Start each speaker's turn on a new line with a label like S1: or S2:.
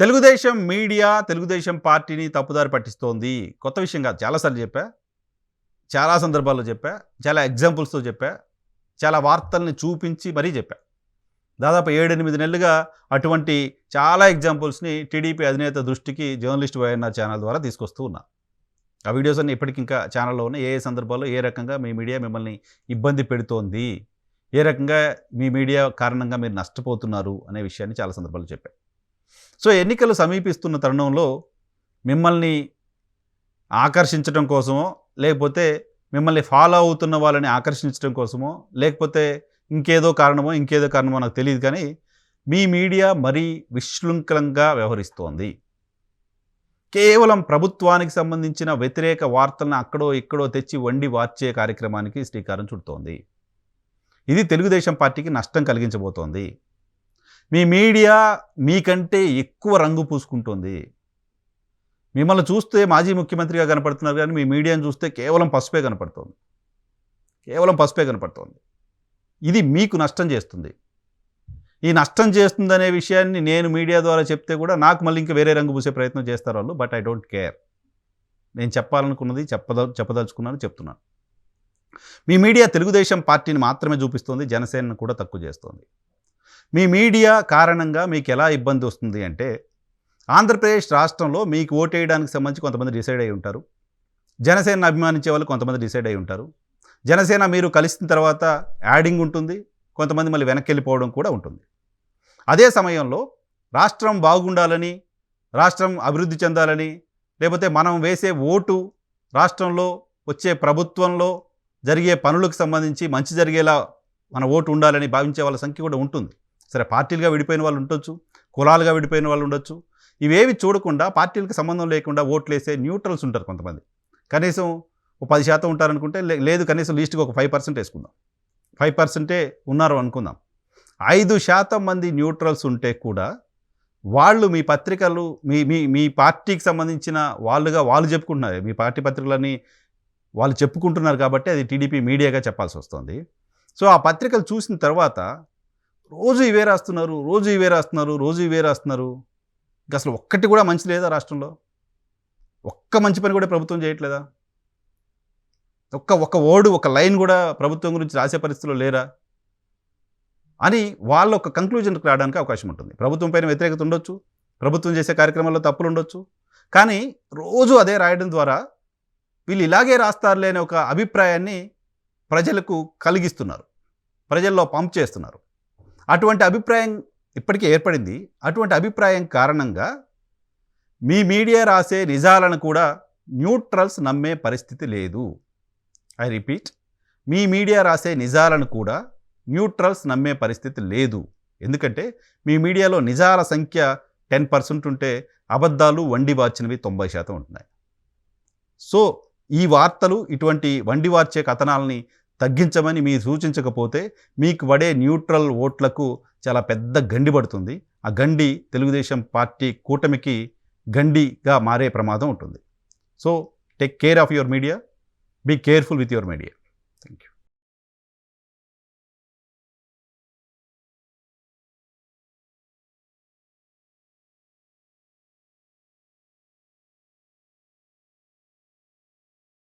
S1: Telugu Desam media Telugu Desam పార్టీని తప్పుదారి పట్టిస్తోంది. కొత్త విషయం కాదు. చాలాసార్లు చెప్పా. చాలా సందర్భాల్లో చెప్పా. చాలా ఎగ్జాంపుల్స్తో చెప్పా. చాలా వార్తల్ని చూపించి మరీ చెప్పా. దాదాపు ఏడెనిమిది నెలలుగా అటువంటి చాలా ఎగ్జాంపుల్స్ని టీడీపీ అధినేత దృష్టికి జర్నలిస్ట్ వైఎన్ఆర్ ఛానల్ ద్వారా తీసుకొస్తూ ఉన్నా. ఆ వీడియోస్ అన్ని ఇప్పటికి ఇంకా ఛానల్లో ఉన్నాయి. ఏ సందర్భాల్లో ఏ రకంగా మీ మీడియా మిమ్మల్ని ఇబ్బంది పెడుతోంది? ఏ రకంగా మీ మీడియా కారణంగా మీరు నష్టపోతున్నారు? అనే విషయాన్ని చాలా సందర్భాల్లో చెప్పాను సో ఎన్నికలు సమీపిస్తున్న తరుణంలో మిమ్మల్ని ఆకర్షించడం కోసమో లేకపోతే మిమ్మల్ని ఫాలో అవుతున్న వాళ్ళని ఆకర్షించడం కోసమో లేకపోతే ఇంకేదో కారణమో ఇంకేదో కారణమో నాకు తెలియదు కానీ మీ మీడియా మరీ విశృంఖలంగా వ్యవహరిస్తోంది. కేవలం ప్రభుత్వానికి సంబంధించిన వ్యతిరేక వార్తలను అక్కడో ఇక్కడో తెచ్చి వండి వార్చే కార్యక్రమానికి శ్రీకారం చుడుతోంది. ఇది తెలుగుదేశం పార్టీకి నష్టం కలిగించబోతోంది. మీ మీడియా మీకంటే ఎక్కువ రంగు పూసుకుంటుంది. మిమ్మల్ని చూస్తే మాజీ ముఖ్యమంత్రిగా కనపడుతున్నారు కానీ మీ మీడియాను చూస్తే కేవలం పసుపే కనపడుతుంది. కేవలం పసుపే కనపడుతుంది. ఇది మీకు నష్టం చేస్తుంది. ఈ నష్టం చేస్తుందనే విషయాన్ని నేను మీడియా ద్వారా చెప్తే కూడా నాకు మళ్ళీ ఇంకా వేరే రంగు పూసే ప్రయత్నం చేస్తారు వాళ్ళు బట్ ఐ డోంట్ కేర్. నేను చెప్పాలనుకున్నది చెప్పద చెప్పదలుచుకున్నాను చెప్తున్నాను. మీ మీడియా తెలుగుదేశం పార్టీని మాత్రమే చూపిస్తుంది జనసేనను కూడా తక్కువ చేస్తుంది. మీ మీడియా కారణంగా మీకు ఎలా ఇబ్బంది వస్తుంది అంటే ఆంధ్రప్రదేశ్ రాష్ట్రంలో మీకు ఓటేయడానికి సంబంధించి కొంతమంది డిసైడ్ అయి ఉంటారు. జనసేన అభిమానించే వాళ్ళు కొంతమంది డిసైడ్ అయి ఉంటారు. జనసేన మీరు కలిసిన తర్వాత యాడింగ్ ఉంటుంది కొంతమంది మళ్ళీ వెనక్కి వెళ్ళిపోవడం కూడా ఉంటుంది. అదే సమయంలో రాష్ట్రం బాగుండాలని రాష్ట్రం అభివృద్ధి చెందాలని లేకపోతే మనం వేసే ఓటు రాష్ట్రంలో వచ్చే ప్రభుత్వంలో జరిగే పనులకు సంబంధించి మంచి జరిగేలా మన ఓటు ఉండాలని భావించే వాళ్ళ సంఖ్య కూడా ఉంటుంది. సరే పార్టీలుగా విడిపోయిన వాళ్ళు ఉండొచ్చు కులాలుగా విడిపోయిన వాళ్ళు ఉండొచ్చు. ఇవేవి చూడకుండా పార్టీలకు సంబంధం లేకుండా ఓట్లు వేసే న్యూట్రల్స్ ఉంటారు కొంతమంది. కనీసం ఓ పది శాతం ఉంటారనుకుంటే లే- లేదు కనీసం లీస్ట్గా ఒక ఫైవ్ పర్సెంట్ వేసుకుందాం. ఫైవ్ పర్సెంటే ఉన్నారు అనుకుందాం. ఐదు శాతం మంది న్యూట్రల్స్ ఉంటే కూడా వాళ్ళు మీ పత్రికలు మీ మీ మీ పార్టీకి సంబంధించిన వాళ్ళుగా వాళ్ళు చెప్పుకుంటున్నారు. మీ పార్టీ పత్రికలని వాళ్ళు చెప్పుకుంటున్నారు కాబట్టి అది టీడీపీ మీడియాగా చెప్పాల్సి వస్తుంది. సో ఆ పత్రికలు చూసిన తర్వాత రోజు ఇవే రాస్తున్నారు రోజు ఇవే రాస్తున్నారు రోజు ఇవే రాస్తున్నారు. ఇంకా అసలు ఒక్కటి కూడా మంచి లేదా రాష్ట్రంలో? ఒక్క మంచి పని కూడా ప్రభుత్వం చేయట్లేదా? ఒక్క ఒక్క ఓడు ఒక లైన్ కూడా ప్రభుత్వం గురించి రాసే పరిస్థితిలో లేరా? అని వాళ్ళ ఒక కంక్లూజన్కి రావడానికి అవకాశం ఉంటుంది. ప్రభుత్వం పైన వ్యతిరేకత ఉండొచ్చు ప్రభుత్వం చేసే కార్యక్రమాల్లో తప్పులు ఉండొచ్చు. కానీ రోజు అదే రాయడం ద్వారా వీళ్ళు ఇలాగే రాస్తారులే అనే ఒక అభిప్రాయాన్ని ప్రజలకు కలిగిస్తున్నారు. ప్రజల్లో పంప్ చేస్తున్నారు. అటువంటి అభిప్రాయం ఇప్పటికే ఏర్పడింది. అటువంటి అభిప్రాయం కారణంగా మీ మీడియా రాసే నిజాలను కూడా న్యూట్రల్స్ నమ్మే పరిస్థితి లేదు. ఐ రిపీట్ మీ మీడియా రాసే నిజాలను కూడా న్యూట్రల్స్ నమ్మే పరిస్థితి లేదు. ఎందుకంటే మీ మీడియాలో నిజాల సంఖ్య టెన్ పర్సెంట్ ఉంటే అబద్ధాలు వండి వార్చినవి తొంభై శాతం ఉంటున్నాయి. సో ఈ వార్తలు ఇటువంటి వండి వార్చే కథనాలని తగ్గించమని మీరు సూచించకపోతే మీకు పడే న్యూట్రల్ ఓట్లకు చాలా పెద్ద గండి పడుతుంది. ఆ గండి తెలుగుదేశం పార్టీ కూటమికి గండిగా మారే ప్రమాదం ఉంటుంది. So take care of your media be careful with your media thank you